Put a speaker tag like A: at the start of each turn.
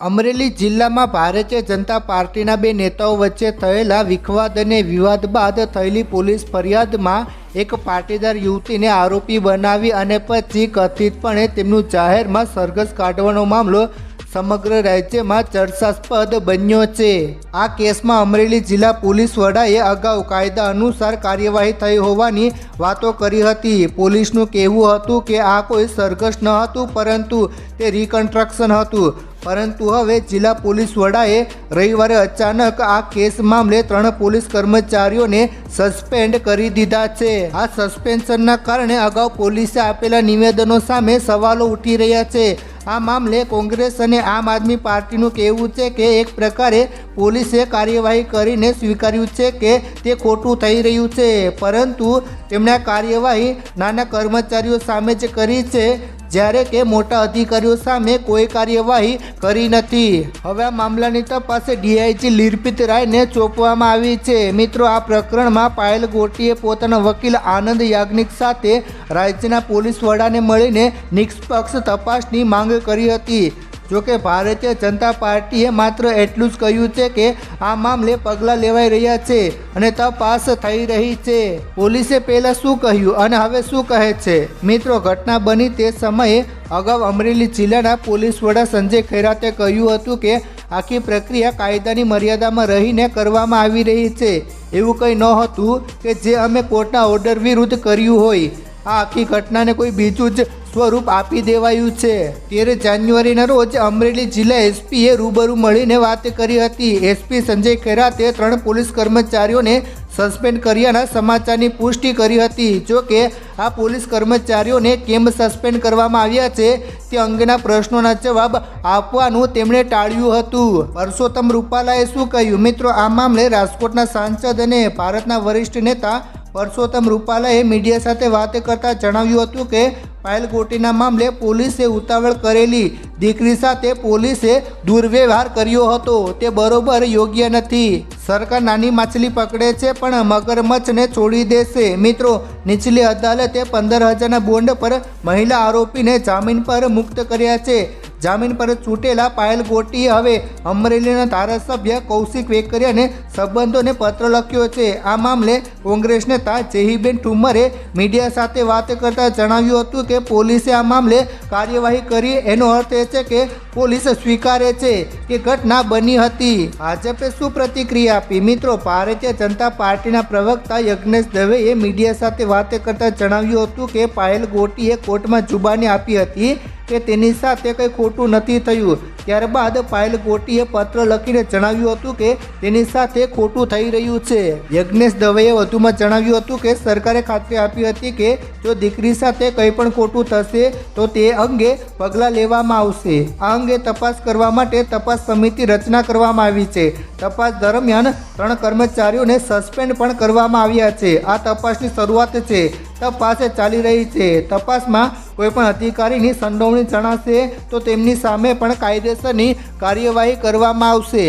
A: અમરેલી જિલ્લામાં ભારતીય જનતા પાર્ટીના બે નેતાઓ વચ્ચે થયેલા વિખવાદ અને વિવાદ બાદ થયેલી પોલીસ ફરિયાદમાં એક પાટીદાર યુવતીને આરોપી બનાવી અને પછી કથિતપણે તેમનું જાહેરમાં સરઘસ કાઢવાનો મામલો સમગ્ર રાજ્યમાં ચર્ચાસ્પદ બન્યો છે. આ કેસમાં અમરેલી જિલ્લા પોલીસ વડાએ અગાઉ કાયદા અનુસાર કાર્યવાહી થઈ હોવાની વાતો કરી હતી. પોલીસનું કહેવું હતું કે આ કોઈ સરઘસ ન હતું, પરંતુ તે રિકન્સ્ટ્રક્શન હતું. પરંતુ હવે જિલ્લા પોલીસ વડાએ રવિવારે અચાનક આ કેસ મામલે ત્રણ પોલીસ કર્મચારીઓને સસ્પેન્ડ કરી દીધા છે. આ સસ્પેન્શનના કારણે અગાઉ પોલીસે આપેલા નિવેદનો સામે સવાલો ઉઠી રહ્યા છે. આ મામલે કોંગ્રેસ અને આમ આદમી પાર્ટીનું કહેવું છે કે એક પ્રકારે પોલીસે કાર્યવાહી કરીને સ્વીકાર્યું છે કે તે ખોટું થઈ રહ્યું છે. પરંતુ તેમણે કાર્યવાહી નાના કર્મચારીઓ સામે જ કરી છે. જ્યારે કે મોટા અધિકારીઓ સામે કોઈ કાર્યવાહી કરી નથી. હવે આ મામલાની તપાસ ડીઆઈજી લિરપિત રાયને સોંપવામાં આવી છે. મિત્રો, આ પ્રકરણમાં પાયલ ગોટીએ પોતાના વકીલ આનંદ યાજ્ઞિક સાથે રાજ્યના પોલીસ વડાને મળીને નિષ્પક્ષ તપાસની માંગ કરી હતી. જોકે ભારતીય જનતા પાર્ટીએ માત્ર એટલું જ કહ્યું છે કે આ મામલે પગલાં લેવાઈ રહ્યા છે અને તપાસ થઈ રહી છે. પોલીસે પહેલાં શું કહ્યું અને હવે શું કહે છે? મિત્રો, ઘટના બની તે સમયે અગાઉ અમરેલી જિલ્લાના પોલીસ વડા સંજય ખૈરાતે કહ્યું હતું કે આખી પ્રક્રિયા કાયદાની મર્યાદામાં રહીને કરવામાં આવી રહી છે. એવું કંઈ નહોતું કે જે અમે કોર્ટના ઓર્ડર વિરુદ્ધ કર્યું હોય. આ આખી ઘટનાને કોઈ બીજું જ સ્વરૂપ આપી દેવાયું છે. તેર જાન્યુઆરીના રોજ અમરેલી જિલ્લા એસપીએ રૂબરૂ મળીને વાત કરી હતી. એસપી સંજય ખેરાતે ત્રણ પોલીસ કર્મચારીઓને સસ્પેન્ડ કર્યાના સમાચારની પુષ્ટિ કરી હતી. જો કે, આ પોલીસ કર્મચારીઓને કેમ સસ્પેન્ડ કરવામાં આવ્યા છે તે અંગેના પ્રશ્નોના જવાબ આપવાનું તેમણે ટાળ્યું હતું. પરસોત્તમ રૂપાલાએ શું કહ્યું? મિત્રો, આ મામલે રાજકોટના સાંસદ અને ભારતના વરિષ્ઠ નેતા પરસોત્તમ રૂપાલાએ મીડિયા સાથે વાત કરતા જણાવ્યું હતું કે પાયલ ગોટીના મામલે પોલીસે ઉતાવળ કરેલી દીકરી સાથે પોલીસે દુર્વ્યવહાર કર્યો હતો. તે બરોબર યોગ્ય નથી. સરકાર નાની માછલી પકડે છે, પણ મગરમચ્છને છોડી દેશે. મિત્રો, નીચલી અદાલતે પંદર હજારના બોન્ડ પર મહિલા આરોપીને જામીન પર મુક્ત કર્યા છે. જામીન પર છૂટેલા પાયલ ગોટીએ હવે અમરેલીના ધારાસભ્ય કૌશિક વેકરિયાને સંબંધોને પત્ર લખ્યો છે. આ મામલે કોંગ્રેસ નેતા જેહીબેન ઠુમ્મરે મીડિયા સાથે વાત કરતા જણાવ્યું હતું કે પોલીસે આ મામલે કાર્યવાહી કરી. એનો અર્થ એ છે કે પોલીસ સ્વીકારે છે કે ઘટના બની હતી. ભાજપે શું પ્રતિક્રિયા આપી? મિત્રો, ભારતીય જનતા પાર્ટીના પ્રવક્તા યજ્ઞેશ દવેએ મીડિયા સાથે વાત કરતા જણાવ્યું હતું કે પાયલ ગોટીએ કોર્ટમાં જુબાની આપી હતી. કે તેની સાથે કંઈ ખોટું નથી થયું. ત્યારબાદ પાયલ ગોટીએ પત્ર લખીને જણાવ્યું હતું કે તેની સાથે ખોટું થઈ રહ્યું છે. યજ્ઞેશ દવેએ વધુમાં જણાવ્યું હતું કે સરકારે ખાતરી આપી હતી કે જો દીકરી સાથે કંઈ પણ ખોટું થશે, તો તે અંગે પગલાં લેવામાં આવશે. આ અંગે તપાસ કરવા માટે તપાસ સમિતિ રચના કરવામાં આવી છે. તપાસ દરમિયાન ત્રણ કર્મચારીઓને સસ્પેન્ડ પણ કરવામાં આવ્યા છે. આ તપાસની શરૂઆત છે. તપાસ ચાલી રહી છે. તપાસમાં કોઈપણ અધિકારીની સંડોવણી જણાશે તો તેમની સામે પણ કાયદેસરની કાર્યવાહી કરવામાં આવશે.